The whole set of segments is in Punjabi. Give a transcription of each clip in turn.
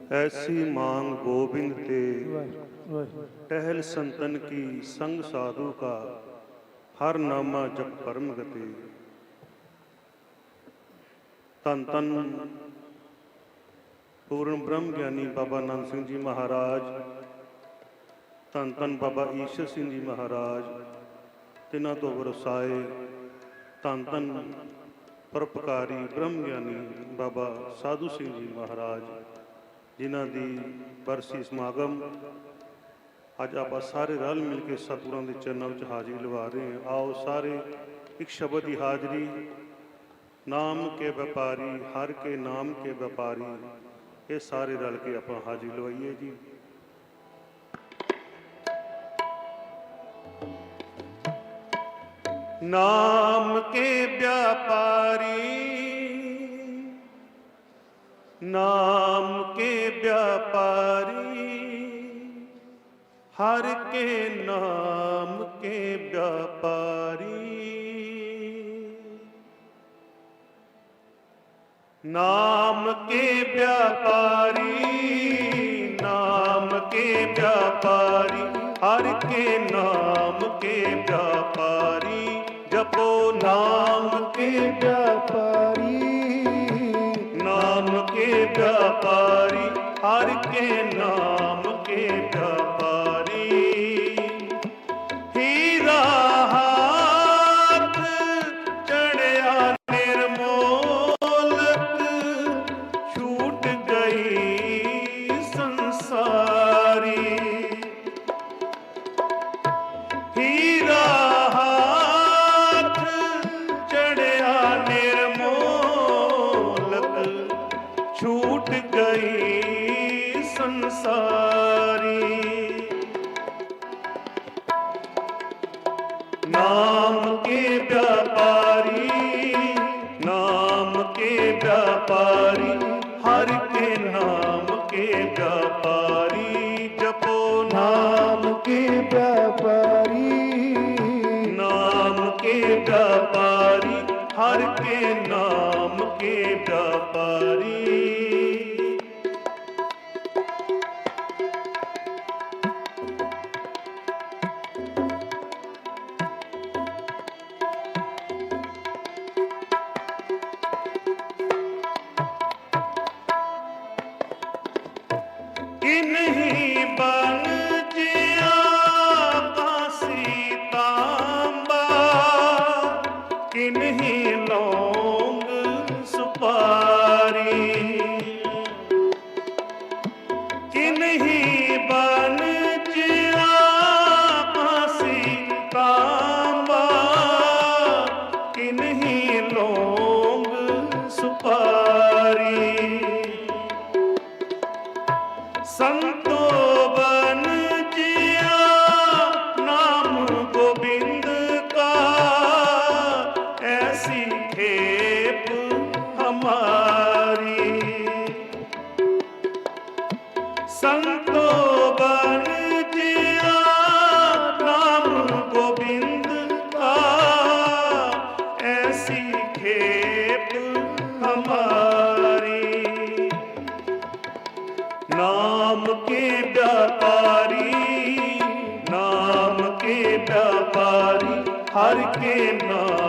ਐਸੀ ਮਾंग ਗੋਬਿੰਦ ਤੇ ਟਹਿਲ ਸੰਤਨ ਕੀ ਸੰਗ ਸਾਧੂ ਕਾ, ਹਰ ਨਾਮਾ ਜਪ ਪਰਮ ਗਤੀ। ਤਨ ਤਨ ਪੂਰਨ ਬ੍ਰਹਮ ਗਿਆਨੀ ਬਾਬਾ ਨਾਨਕ ਸਿੰਘ ਜੀ ਮਹਾਰਾਜ ਤਨ ਤਨ ਬਾਬਾ ਈਸ਼ਰ ਸਿੰਘ ਜੀ ਮਹਾਰਾਜ, ਤਿਨਾਂ ਤੋਂ ਵਰਸਾਏ ਤਨ ਤਨ ਪਰਪਕਾਰੀ ਬ੍ਰਹਮ ਗਿਆਨੀ ਬਾਬਾ ਸਾਧੂ ਸਿੰਘ ਜੀ ਮਹਾਰਾਜ। ਜਿਨ੍ਹਾਂ ਦੀ ਬਰਸੀ ਸਮਾਗਮ ਅੱਜ ਆਪਾਂ ਸਾਰੇ ਰਲ ਮਿਲ ਕੇ ਸਤਿਗੁਰਾਂ ਦੇ ਚਰਨਾਂ ਵਿੱਚ ਹਾਜ਼ਰੀ ਲਵਾ ਰਹੇ ਹਾਂ। ਆਓ ਸਾਰੇ ਇੱਕ ਸ਼ਬਦ ਦੀ ਹਾਜ਼ਰੀ। ਨਾਮ ਕੇ ਵਪਾਰੀ, ਹਰ ਕੇ ਨਾਮ ਕੇ ਵਪਾਰੀ, ਇਹ ਸਾਰੇ ਰਲ ਕੇ ਆਪਾਂ ਹਾਜ਼ਰੀ ਲਵਾਈਏ ਜੀ। ਨਾਮ ਕੇ ਵਪਾਰੀ ਨਾਮ ਕੇ ਵਿਆਪਾਰੀ, ਹਰ ਕੇ ਨਾਮ ਕੇ ਵਿਆਪਾਰੀ। ਨਾਮ ਕੇ ਵਿਆਪਾਰੀ, ਨਾਮ ਕੇ ਵਿਆਪਾਰੀ, ਹਰ ਕੇ ਨਾਮ ਕੇ ਵਿਆਪਾਰੀ, ਜਪੋ ਨਾਮ ਕੇ ਵਿਆਪਾਰੀ। ਨਾਮ ਕੇ ਵਿਆਪਾਰੀ ਹਰ ਕੇ ਵਿਆਪਾਰੀ ਨਾਮ ਕੇ ਵਿਆਪਾਰੀ ਹਰ ਕੇ ਨਾਮ ਕੇ ਵਿਆਪਾਰੀ ਜਪੋ ਨਾਮ ਕੇ ਵਿਆਪਾਰੀ ਨਾਮ ਕੇ ਵਿਆਪਾਰੀ ਹਰ ਕੇ ਨਾਮ ਕੇ ਵਿਆਪਾਰੀ ਕਿਨਹੀ ਬਨ ਜਿਆ ਹਮਾਰੀ ਨਾਮ ਕੇ ਵਿਆਪਾਰੀ ਨਾਮ ਕੇ ਵਿਆਪਾਰੀ ਹਰ ਕੇ ਨਾਮ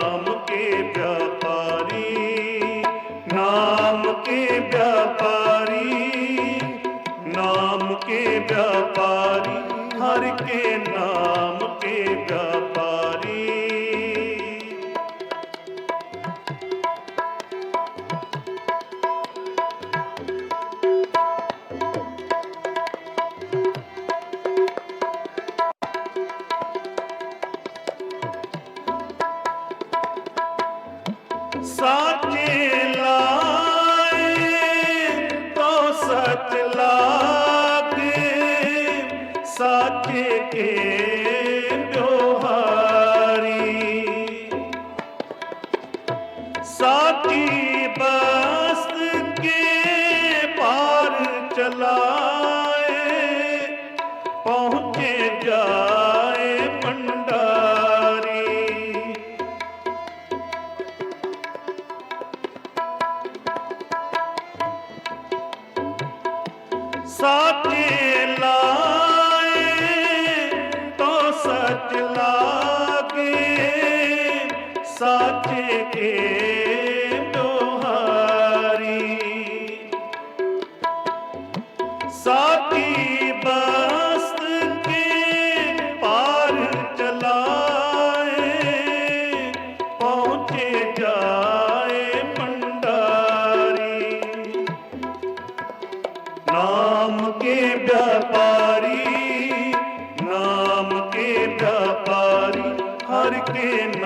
ਸਾਚੇ ਲਾਏ ਤੋ ਸਚ ਲਾਗੇ। ਸਾਚੇ ਕੇ ਦੁਹਾਰੀ। ਸਾਥੀ ਬਸਤ ਹਰ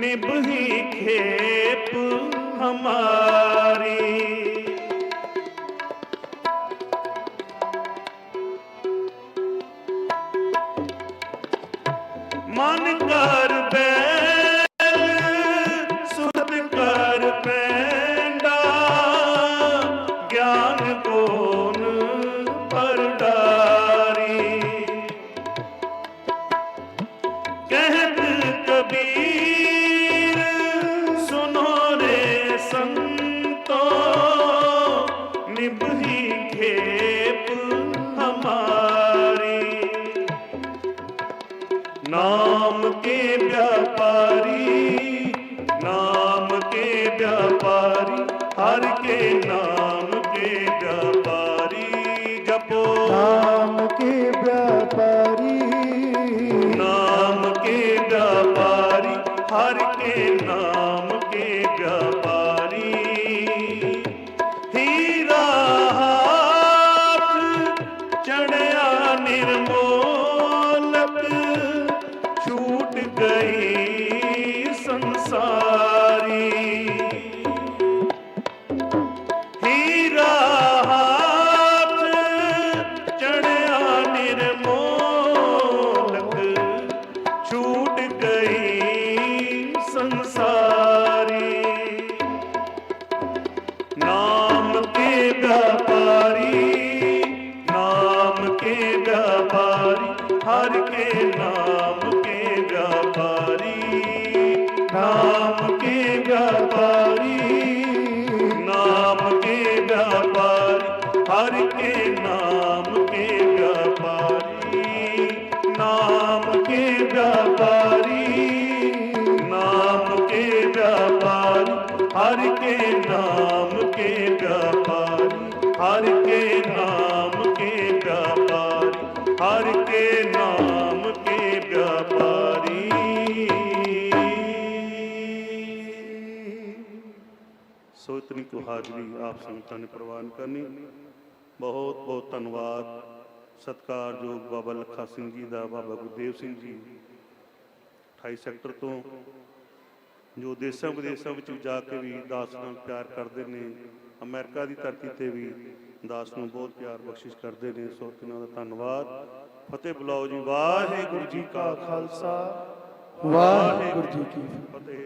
ਨਿਭਹੀ ਖੇਪ ਹਮਾਰੀ। ਨਾਮ ਨਾਮ ਕੇ ਵਿਆਪਾਰੀ ਨਾਮ ਕੇ ਵਿਆਪਾਰੀ ਨਾਮ ਕੇ ਵਿਆਪਾਰੀ ਹਰ ਕੇ ਨਾਮ ਸੋ ਹਾਜ਼ਰੀ ਆਪ ਸੰਗਤਾਂ ਨੇ ਪ੍ਰਵਾਨ ਕਰਨੀ। ਬਹੁਤ ਬਹੁਤ ਧੰਨਵਾਦ। ਸਤਿਕਾਰਯੋਗ ਬਾਬਾ ਲੱਖਾ ਸਿੰਘ ਜੀ ਦਾ, ਬਾਬਾ ਗੁਰਦੇਵ ਸਿੰਘ ਜੀ। 28 ਸੈਕਟਰ ਤੋਂ ਜੋ ਦੇਸ਼ਾਂ ਵਿਦੇਸ਼ਾਂ ਵਿੱਚ ਜਾ ਕੇ ਵੀ ਦਾਸ ਨਾਲ ਪਿਆਰ ਕਰਦੇ ਨੇ, ਅਮਰੀਕਾ ਦੀ ਧਰਤੀ ਤੇ ਵੀ ਦਾਸ ਨੂੰ ਬਹੁਤ ਪਿਆਰ ਬਖਸ਼ਿਸ਼ ਕਰਦੇ ਨੇ ਸੋ ਇਹਨਾਂ ਦਾ ਧੰਨਵਾਦ। ਫਤਿਹ ਬੁਲਾਓ ਜੀ। ਵਾਹਿਗੁਰੂ ਜੀ ਕਾ ਖਾਲਸਾ। ਵਾਹਿਗੁਰੂ ਜੀ ਕੀ ਫਤਿਹ।